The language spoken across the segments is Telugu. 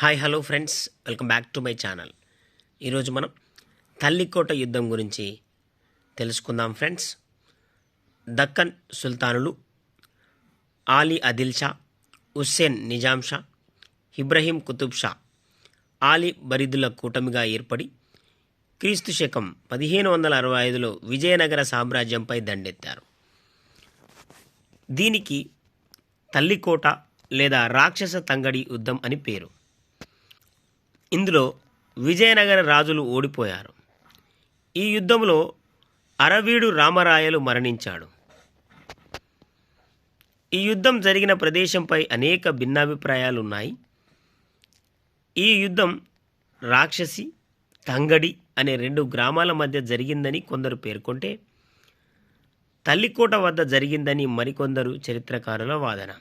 Hi hello friends welcome back to my channel ఈరోజు మనం తల్లికోట యుద్ధం గురించి తెలుసుకుందాం ఫ్రెండ్స్ దక్కన్ సుల్తానులు ఆలీ అదిల్ షా హుస్సేన్ నిజాం షా ఇబ్రహీం కుతుబ్ షా ఆలీ బరిదుల కూటమిగా ఏర్పడి క్రీస్తు శకం పదిహేను వందల అరవై ఐదులో విజయనగర సామ్రాజ్యంపై దండెత్తారు. దీనికి తల్లికోట లేదా రాక్షస తంగడి యుద్ధం అని పేరు. ఇందులో విజయనగర రాజులు ఓడిపోయారు. ఈ యుద్ధంలో అరవీడు రామరాయలు మరణించాడు. ఈ యుద్ధం జరిగిన ప్రదేశంపై అనేక భిన్నాభిప్రాయాలు ఉన్నాయి ఈ యుద్ధం రాక్షసి తంగడి అనే రెండు గ్రామాల మధ్య జరిగిందని కొందరు పేర్కొంటే తల్లికోట వద్ద జరిగిందని మరికొందరు చరిత్రకారుల వాదన.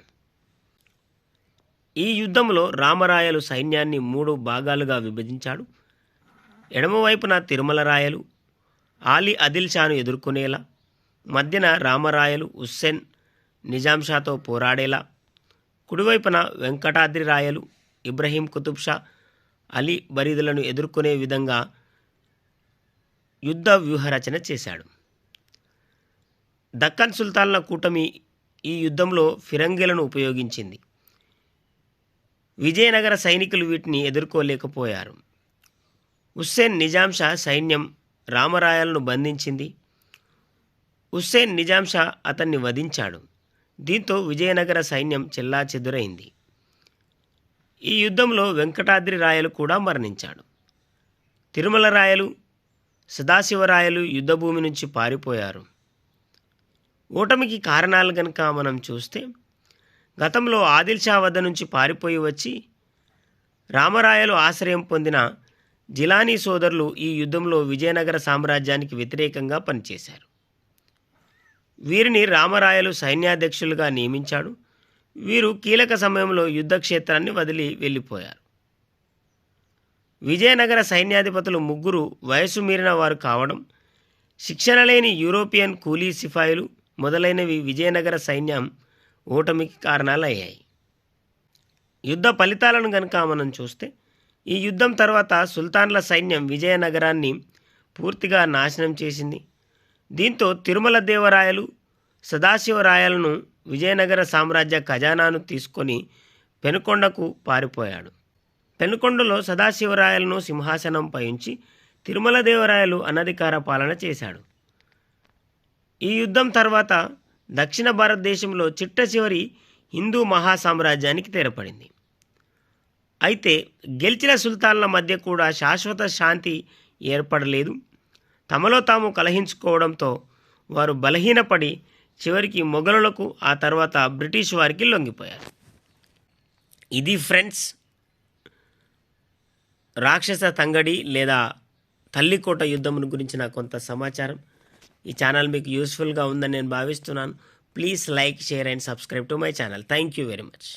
ఈ యుద్ధంలో రామరాయలు సైన్యాన్ని మూడు భాగాలుగా విభజించాడు. ఎడమవైపున తిరుమల రాయలు ఆలీ అదిల్ షాను ఎదుర్కొనేలా మధ్యన రామరాయలు హుస్సేన్ నిజాం షాతో పోరాడేలా కుడివైపున వెంకటాద్రి రాయలు ఇబ్రహీం కుతుబ్ షా అలీ బరీదులను ఎదుర్కొనే విధంగా యుద్ధ వ్యూహరచన చేశాడు. దక్కన్ సుల్తాన్ల కూటమి ఈ యుద్ధంలో ఫిరంగిలను ఉపయోగించింది. విజయనగర సైనికులు వీటిని ఎదుర్కోలేకపోయారు. హుస్సేన్ నిజాం షా సైన్యం రామరాయలను బంధించింది. హుస్సేన్ నిజాం షా అతన్ని వధించాడు. దీంతో విజయనగర సైన్యం చెల్లా చెదురైంది ఈ యుద్ధంలో వెంకటాద్రి రాయలు కూడా మరణించాడు. తిరుమల రాయలు సదాశివరాయలు యుద్ధభూమి నుంచి పారిపోయారు. ఓటమికి కారణాలు కనుక మనం చూస్తే గతంలో ఆదిల్ షా వద్ద నుంచి పారిపోయి వచ్చి రామరాయలు ఆశ్రయం పొందిన జిలానీ సోదరులు ఈ యుద్ధంలో విజయనగర సామ్రాజ్యానికి వ్యతిరేకంగా పనిచేశారు. వీరిని రామరాయలు సైన్యాధ్యక్షులుగా నియమించాడు. వీరు కీలక సమయంలో యుద్ధక్షేత్రాన్ని వదిలి వెళ్ళిపోయారు. విజయనగర సైన్యాధిపతులు ముగ్గురు వయసు మీరిన వారు కావడం శిక్షణ లేని యూరోపియన్ కూలీ సిఫాయిలు మొదలైనవి విజయనగర సైన్యం ఓటమికి కారణాలు అయ్యాయి యుద్ధ ఫలితాలను కనుక మనం చూస్తే ఈ యుద్ధం తర్వాత సుల్తాన్ల సైన్యం విజయనగరాన్ని పూర్తిగా నాశనం చేసింది. దీంతో తిరుమల దేవరాయలు సదాశివరాయలను విజయనగర సామ్రాజ్య ఖజానాను తీసుకొని పెనుకొండకు పారిపోయాడు. పెనుకొండలో సదాశివరాయలను సింహాసనంపై ఉంచి తిరుమల దేవరాయలు అనధికార పాలన చేశాడు. ఈ యుద్ధం తర్వాత దక్షిణ భారతదేశంలో చిట్ట చివరి హిందూ మహాసామ్రాజ్యానికి తెరపడింది. అయితే గెలిచిన సుల్తాన్ల మధ్య కూడా శాశ్వత శాంతి ఏర్పడలేదు. తమలో తాము కలహించుకోవడంతో వారు బలహీనపడి చివరికి మొఘలులకు ఆ తర్వాత బ్రిటిష్ వారికి లొంగిపోయారు. ఇది ఫ్రెండ్స్ రాక్షస తంగడి లేదా తల్లికోట యుద్ధమును గురించిన కొంత సమాచారం. ఈ ఛానల్ మీకు యూస్ఫుల్గా ఉందని నేను భావిస్తున్నాను. Please like share and subscribe to my channel. Thank you very much.